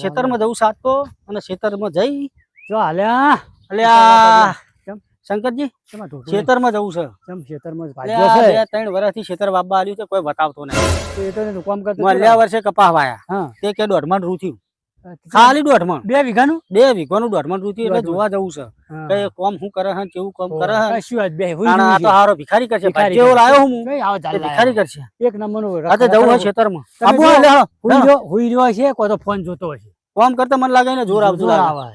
ખેતરમાં જવું સાચો અને ખેતરમાં જઈ. જો હાલ્યા અલ્યા શંકરજી? ખેતરમાં જવું છે. કેમ ખેતરમાં ભાગ્યો છે? બે ત્રણ વર્ષથી ખેતર બાબા આલ્યું છે કોઈ બતાવતો નહીં. એ તો કામ કરતો મળ્યા વર્ષે કપાસ વાયા. તે કે દોઢમાં રૂ થયું. ખાલી ખાલી દોઢમાં. બે વીઘાનું? બે વીઘાનું દોઢમાં રૂ થયું એટલે જોવા જવું છે. હા. કે કોમ શું કરે છે કેવું કોમ કરે હે શું વાત બે હુઈ આ તો હારો ભિખારી કરશે જેવો લાયો હું કઈ આવો તે ભિખારી કરશે. એક નંબરનું આ તો જવું હોય ખેતરમાં. આબુ જો- હાલો. હુઈ રહ્યો હુઈ રહ્યો છે કોઈ તો ફોન જોતો હશે. કોમ કરતા મને લાગે ને જોર આવતું આવે.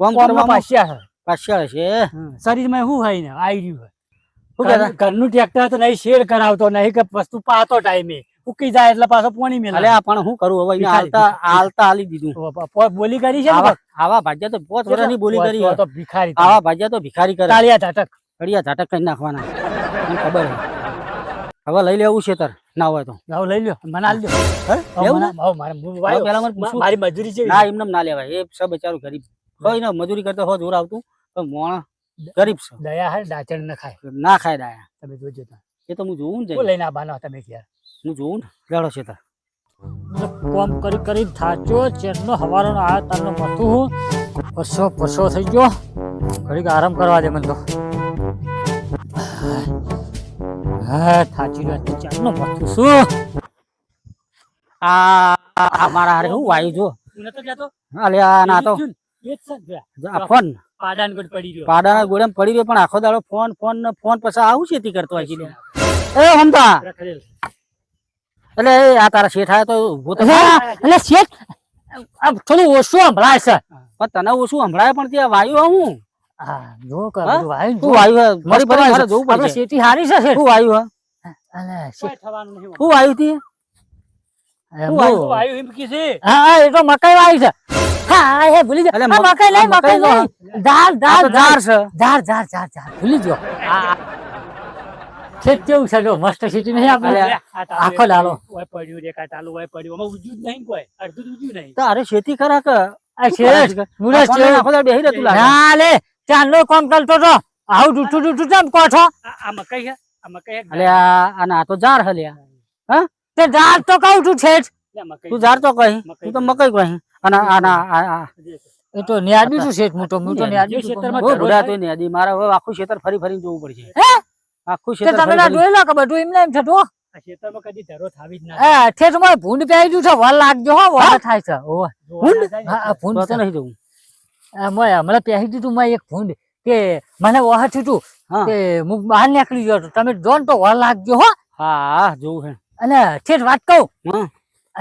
કોમ કરવામાં પાછ્યા છે પાછ્યા છે હા. શરીરમાં શું હોય ને? આવી રહ્યું હોય. ઘરનું ટ્રેક્ટર તો નહીં શેર કરાવતો નહીં કે વસ્તુ પાતો ટાઈમે. ઉકી જાય એટલે પાછો પોણી મેલે. અલ્યા પણ હું કરું? હવે આલતા આલતા આલી દીધું. બોલી કરી છે આવા ભાજ્યા તો પોત વર્ષની બોલી કરી તો ભિખારી આવા ભાજ્યા તો ભિખારી કરે. કાળિયા ઝાટક. કાળિયા ઝાટક કરી નાખવાના. મને ખબર હવે લઈ લેવું છે તાર. ના હોય તો. લાવો લઈ લ્યો. મને આલ દો હે? હવે લેવું? મને- મારે પેલા મને પૂછું. મારી મજૂરી છે. ના એમને ના લેવાય. એ સબ બચારું ગરીબ. હોય ને મજૂરી કરતા હો જોર આવતું. તો મોણ ગરીબ છે. દયા હે ડાચણ ના ખાય. ના ખાય દયા. તમે જોજો તો. એ તો હું જોઉં ને લઈને આવવાના તમે ઘેર હું જોઉં ને? છે તાર કોમ કરી કરી થાચો ચેરનો હવારનો આ તારનો મથું હું. પછો પછો થઈ ગયો. ઘડીક આરામ કરવા દે મને તો. હા થાચી ગયો ચેરનો મથું શું? આ મારા હારે હું વાયુ જો અલે ના તો. આ ફોન. પાડાને પડી રહ્યો પાડાના ગોળેમ પડી રહ્યો પણ આખો દાડો ફોન ફોન ને ફોન પછી આવું છે કરતો હોય છે એ હમતા. એટલે આ તારા શેઠ આયો તો ઊભો તો એટલે શેઠ આ થોડું ઓછું સંભળાય છે. પણ તને ઓછું સંભળાય પણ ત્યાં વાયુ હું હા જો કર વાયુ શું વાયુ? મારે છે. જોવું આપણે પડશે. હારી છે શેઠ. શું વાયુ હે? અલે શેઠ. વાયુ? હા હા, એ તો મકાઈ વાયુ છે. હા એ ભૂલી મક- મકાઈ નહીં મકાઈ નહીં ધાર ધાર ધાર ઝાડ છે. ધાર ધાર ધાર ધાર. ભૂલી ગયો આ ખેત કેવું છે જો મસ્ત સિટી નહીં આપણે? આખો લાલો. તારે શેતી ખરા કે? આ શેઠ મુરસ આખો આખો દાડો બેહી રહેતું લાગે. ના લે ચાંદલો કામ કરતો તો. આવું ડૂટું ડૂટું કેમ કહો છો? અલે આ આના આ તો ઝાડ હે? લ્યા તે જાર તો કહું છું શેઠ તું ઝાડ તો કહી. તું તો મકાઈ કહી. અને આના આ આ. એ તો ન્યાદી છું શેઠ મોટો મોટો હું તો ન્યાદી છું પણ તો હજી. મારે હવે આખું ખેતર ફરી ફરી જોવું પડશે. હે? આખું ખેતર તમે ના ફરીને- જોઈ લો કે બધું એમને એમ થતું હા? ઠેઠમાં ભૂંડ પહેરી ગયું છે વર લાગજો હો વર થાય છે. ઓવે. હા ભૂંડ તો તો નહીં જોવું મેં હમણાં પહેરી દીધું મેં એક ભૂંડ. કે મને વહ થયું કે હું બહાર નીકળી ગયો હતો. તમે જો તો વર લાગજો હો. હા હા. જોવું છે અને ઠેઠ વાત કહું.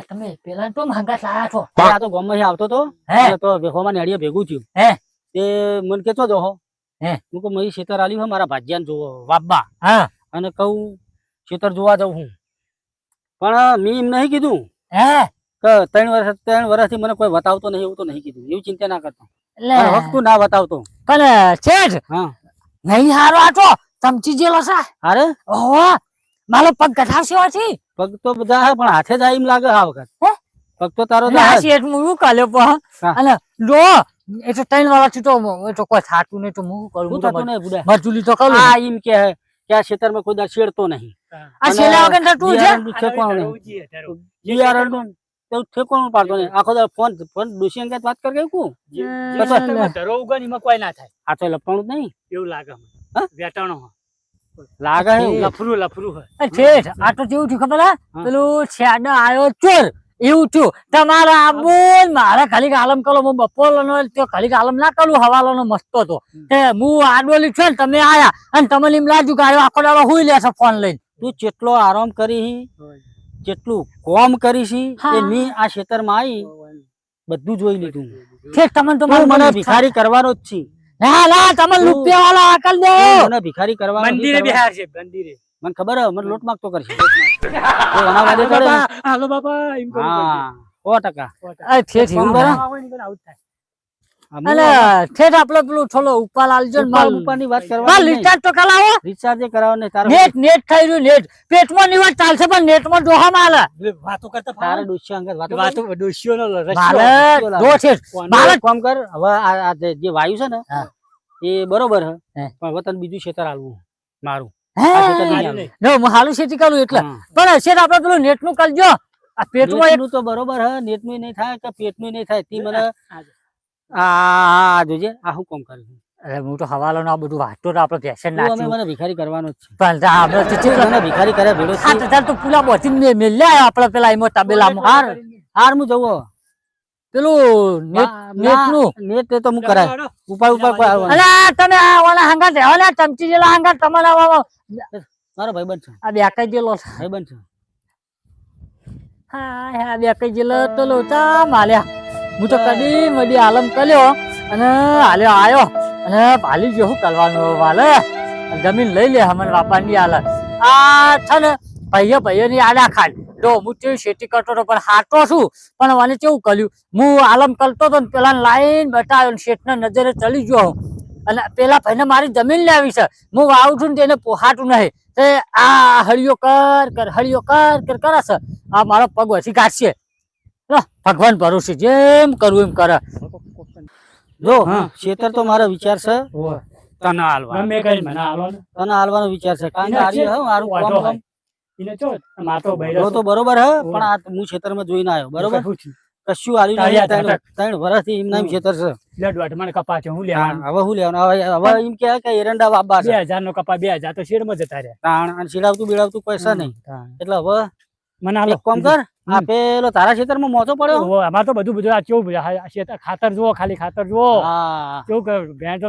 તમે પેલા તો માંગા સારા છો. આ તો ગામમાંથી આવતો તો. હે? તો વેહોમાં નેડીએ ભેગું થયું. હે. તે મને કેતો જો હો હે. હું કહું મારી ખેતર આલ્યું હે મારા ભાજ્યાને જોવો વાબ્બા. હા. અને કહું ખેતર જોવા જાઉં હું. પણ મેં એમ નહીં કીધું હે? કે ત્રણ વર્ષ ત્રણ વર્ષથી મને કોઈ બતાવતો નહીં એવું તો નહીં કીધું. એવું ચિંતા ના કરતો. એટલે વખતું ના બતાવતો પણ શેઠ હા. નહીં હારો આટો ચમચી જેલો છે. અરે ઓહો મારો પગ ગઠાવશે હોથી પગ તો બધા હે પણ હાથે જાય એમ લાગે આ વખત. પગ તો તારો જાય શેઠ હું કાલે કાલ્યો પણ હા. અને જો એ તો ત્રણ વાળાથી તો તો કોઈ થાતું નહીં તો હું કરું? શું તો નહીં બુડા. મજૂરી તો કરું. આ એમ કે હે કે આ ખેતરમાં કોઈ દર છેડતો નહીં. આ છેલ્લા વગર થતું છે બિયારણનું ઠેકાણું નહીં. બિયારણનું તો ઠેકાણું પાડતો નહીં. આખો દર ફોન ફોન ડોશી અંગે વાત કરે કું આ તો લપટાણું જ નહીં. એવું લાગે વેટાણો લાગે લફરું લફરું શેઠ આ તો જેવું થયું ખબર પેલું છેડા આવ્યો ચોર. એવું થયું. તમારા આબુન મારા ખાલી આલમ કલો હું બપોરનો તો ખાલી આલમ ના કરું હવાલાનો મસ્તો હતો તે હું આડોલી છું ને તમે આયા અને તમે એમ લાગ્યું કે આખો દાડો હુઈ લેશે ફોન લઈને. તું જેટલો આરામ કરી જેટલું કોમ કરીશી એ મી આ ખેતરમાં આવી બધું જોઈ લીધું. ઠીક તમને તો મને ભિખારી કરવાનો જ છે. ના ના તમે રૂપિયા વાળા આકલ દો મને ભિખારી કરવાનો મંદિરે બિહાર છે મંદિરે. મને ખબર હે મને લોટ માગતો કરશે. કરે ને. હાલો બાપા એમ હા સો ટકા. આ ઠેઠ ફોન કરો. ના. ઠેઠ આપડે પેલું થોડો ઉપાલ આલજો ને માલ. ઉપરની વાત માલ રિચાર્જ તો કરાવો. રિચાર્જ એ. તારે નેટ નેટ થઈ રહ્યું નેટ. પેટમાં નિવાજ ચાલશે પણ નેટમાં ડોહા માલે વાતો કરતા તારે અંગત વાતો વાતો કરવી? કામ કર હવે આ જે વાયુ છે ને એ બરોબર હે. હે. પણ વતન બીજું ક્ષેત્ર આલવું મારું. હે? હાલું કરું એટલે. પણ આપડે પેલું નેટનું કરજો. આ પેટમાં નેટનું તો બરોબર નેટનું નહીં થાય કે પેટનું નહીં થાય. તી મને આ જોજે. આ હું કોમ કરું? અરે હું તો હવાલો આ બધું વાંચતો તો આપણે પેશન તું અમે મને ભિખારી કરવાનો છે. પણ આપણે તો મને ભિખારી કરે ભેડો છું. સાત હજાર તો પૂરા બોથી મે મેલ્યા આપણે પેલા એમાં તબેલા હાર. હાર હું જવો પેલું નેટ નેટનું. નેટ તો હું કરાય. ઉપર ઉપર અલા તમે આ ઓલા રહેવા ને ચમચી જેલા હંગાત તમારા મારો ભાઈ બનશે આ બે કઈ જેલો છે. ભાઈબંધ છે. હા હા બે કઈ જેલો તો લોચા માલ્યા. હું તો કદી મડી આલમ કર્યો અને હાલ્યો આવ્યો અને પાલી જો શું કરવાનું વાલે? જમીન લઈ લે હમણ બાપાની હાલ. આ છે ને ભાઈઓ ભાઈઓ ની આડા ખાડ જો હું કેવી ખેતી કરતો હતો પણ હાટો છું. પણ મને કેવું કર્યું? હું આલમ કરતો હતો ને પેલા લાઈન બતાવ્યો ને શેઠને નજરે ચડી ગયો. હું અને પેલા ભાઈને મારી જમીન લેવી છે. હું વાવું છું ને તેને પોહાતું નહીં. તે આ હળિયો કર કર હળિયો કર કર કરે છે આ મારો પગ વધી કાઢશે લો, ભગવાન ભરોસે જેમ કરવું એમ કરે. જો હા. ખેતર તો મારો વિચાર છે. તને હાલવા. મેં કઈ મને હાલો તને હાલવાનો વિચાર છે. કારણ કે હે મારું કામ કામ. ઇને ચો, માથો બૈરો તો બરોબર હે પણ આ હું ખેતરમાં જોઈને આવ્યો. બરોબર? કશું હાર્યું નહીં ત્રણ ત્રણ વર્ષથી એમના એમ ખેતર છે. લે દોઢ કપા છે હું લેવાનું હવે શું લેવાનું હવે હવે એમ કે કે એરંડા છે. નો કપા બે હજાર તો શેરમાં જતા રહ્યા. તાણ અને છીડાવતું બીડાવતું કોઈ નહીં. એટલે હવે મને કામ કર આ પેલો તારા ખેતરમાં મોતો પડ્યો? અમારે તો બધું બધું આ કેવું શેતર ખાતર જુઓ ખાલી ખાતર જુઓ. હા. કેવું ભેંસ.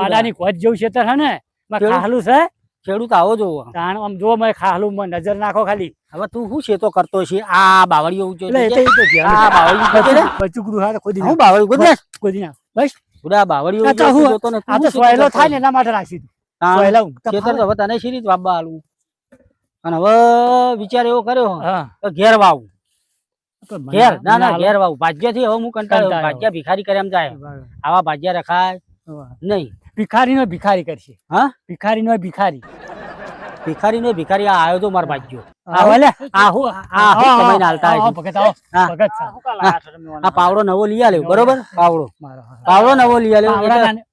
પાડાની કોચ જેવું ખેતર છે ને. ખાલું છે. ખેડૂત આવો જોવો કારણ આમ જો મને ખાલું માં નજર નાખો ખાલી. હવે તું શું શેતો કરતો છે? આ બાવળીઓ ઉજો એટલે એ તો છે. આ બાવળિયું છે ને? બચુકડું હા તો ખોદી હું નાખ, બાવળિયું ખોદ ને ખોદી નાખ. બસ. ગુડા બાવળીઓ ઉજો તો જોતો ને આ તો સોયલો થાય ને એના માટે રાખી દઉં. સોયલો ખેતર તો હવે તને શી રીત વાવવા આલું? અને હવે વિચાર એવો કર્યો તો ઘેર વાવું. ઘેર? ના ના ઘેર વાવું. ભાગ્યથી હવે હું કંટાળ્યો. ભાજ્યા ભિખારી કરે એમ જાય. આવા ભાજ્યા રખાય. નહીં. ભિખારી નો ભિખારી કરશે. હા? ભિખારી નો ભિખારી. ભિખારી નો ભિખારી આ આવ્યો તો મારો ભાગ્યો આવો લે. આ હું કમાઈને હાલતા આવો, ભગત આવો. ભગત આ પાવડો નવો લઈ આલ્યો બરોબર? પાવડો. પાવડો નવો લઈ આલ્યો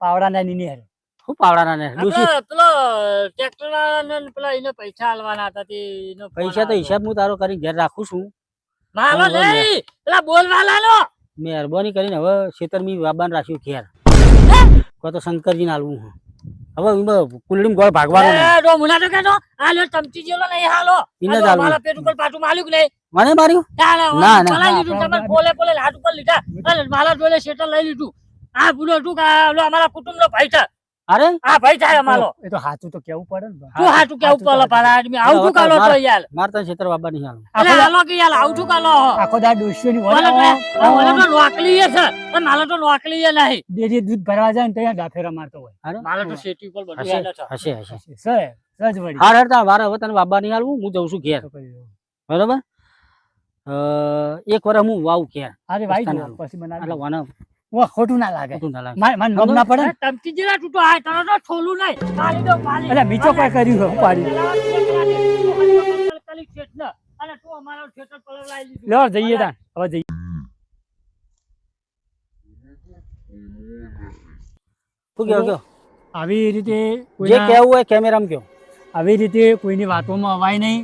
પાવડા ની ની હારે. શું પાવડાના ને? ડૂસી પેલો ટ્રેક્ટર પેલા એને પૈસા આલવાના હતા તે પૈસા તો હિસાબ હું તારો કરી ઘેર રાખું છું. મારો નહીં પેલા બોલવાલાનો મહેરબાની કરીને હવે છેતરમી વાબાન રાખ્યું ઘેર. કોઈ તો શંકરજીને હાલવું છે. હવે કુંડળીમાં ગોળ ભાગવાનો એ ડો મુના તો કહેતો આ લો ચમચી જેલો હાલો. ઈને આ જ મારા પેટ ઉપર પાટું માલ્યું કે મને માર્યું? ના ના ના, ના ના. લીધું તમે પોલે પોલે હાથ ઉપર લીધા. અને મારા જોડે શેટર લઈ લીધું. આ ભૂલો તું કે આ લો અમારા કુટુંબ નો ભાઈ છે. અરે? આ ભાઈ થાય અમારો એ તો સાચું તો કેવું પડે ને તું સાચું કેવું પડે તો પેલો આદમી આવું કાલો તો યાર. માર તો ક્ષેત્ર બાબા નહીં હાલવું અરે હાલો કે યાર આવું કાલો આખો દા ડોશીઓની ની વડે તો- તો લોકલી છે. પણ મારે તો નોકલી નહીં. ડેરી દૂધ ભરવા જાય ને ત્યાં ડાફેરા મારતો હોય. અરે? મારે તો શેતી પર બધું હશે છે. હશે હશે. સર સજ વળી. હાર હરતા મારે હવે તને બાબા નહીં હાલવું હું જઉં છું ઘેર. તો બરોબર? એક વાર હું વાવ ઘેર. અરે ભાઈ પછી બનાવ એટલે વાના વાહ, ખોટું ના લાગે. ખોટું ના લાગે. મારે નમ ના પડે ને. ટમકી જેલા તૂટો. આ તને તો છોલું નહીં. મારી દો મારી એટલે મીચો કોઈ કર્યું હું પાડ્યું અને તું અમારો ખેતર પર લાવી લીધું. લો જઈએ તાન હવે જઈએ. શું કહેવો આવી રીતે જે કહેવું હોય કેમેરામાં કયો આવી રીતે કોઈની વાતોમાં અવાય નહીં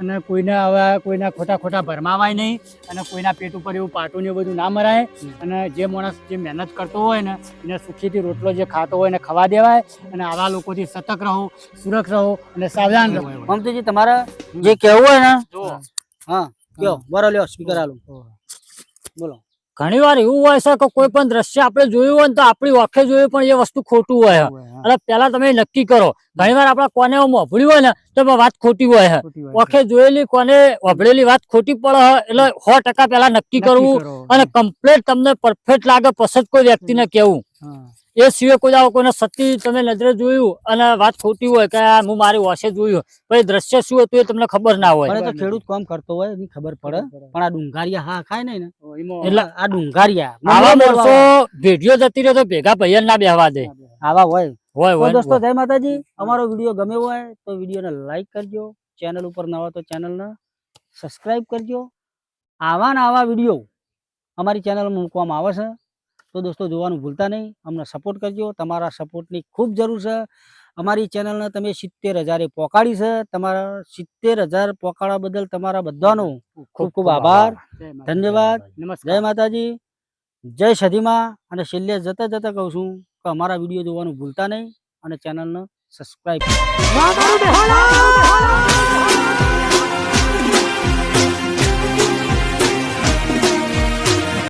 અને કોઈને હવે કોઈના ખોટા ખોટા ભરમાવાય નહીં અને કોઈના પેટ ઉપર એવું પાટું ને એવું બધું ના મરાય અને જે માણસ જે મહેનત કરતો હોય ને એને સુખીથી રોટલો જે ખાતો હોય એને ખવા દેવાય અને આવા લોકોથી સતર્ક રહો સુરક્ષ રહો અને સાવધાન રહો. મમતાજી તમારે જે કહેવું હોય ને જો હા કયો? બરો લ્યો સ્પીકર આલું. બોલો. ઘણી વાર એવું હોય છે કે કોઈ પણ દ્રશ્ય આપણે જોયું હોય ને તો આપણી ઓખે જોયું પણ એ વસ્તુ ખોટું હોય. એટલે પેલા તમે નક્કી કરો. ઘણી વાર આપણા કોને મોભળ્યું હોય ને તો વાત ખોટી હોય ઓખે જોયેલી કોને વભળેલી વાત ખોટી પડે એટલે સો ટકા પેલા નક્કી કરવું અને કમ્પ્લીટ તમને પરફેક્ટ લાગે પસંદ કોઈ વ્યક્તિને કેવું. એ સિવાય કોઈ આવો કોઈને સતી તમે નજરે જોયું અને વાત ખોટી હોય કે આ હું મારી વોશે જોયું પણ દ્રશ્ય શું હતું એ તમને ખબર ના હોય. તો ખેડૂત કામ કરતો હોય એની ખબર પડે. પણ આ ડુંગારિયા હા ખાય નહીં ને? એટલે આ ડુંગારિયા આવા માણસો ભેડિયો જતી રહે તો ભેગા ભૈયા ના બેહવા દે. આવા હોય. હોય હોય. દોસ્તો જય માતાજી. અમારો વીડિયો ગમ્યો હોય તો વિડીયોને લાઈક કરજો. ચેનલ ઉપર નવા તો ચેનલને સબસ્ક્રાઇબ કરજો. આવા ને આવા વીડિયો અમારી ચેનલમાં મૂકવામાં આવે છે. તો દોસ્તો જોવાનું ભૂલતા નહીં અમને સપોર્ટ કરજો તમારા સપોર્ટની ખૂબ જરૂર છે અમારી ચેનલને તમે સિત્તેર હજારે પોકાડી છે તમારા સિત્તેર હજાર પોકાડવા બદલ તમારા બધાનો ખૂબ ખૂબ આભાર ધન્યવાદ જય માતાજી જય સધીમાં અને છેલ્લે જતા જતા કહું છું કે અમારા વીડિયો જોવાનું ભૂલતા નહીં અને ચેનલને સબસ્ક્રાઈબ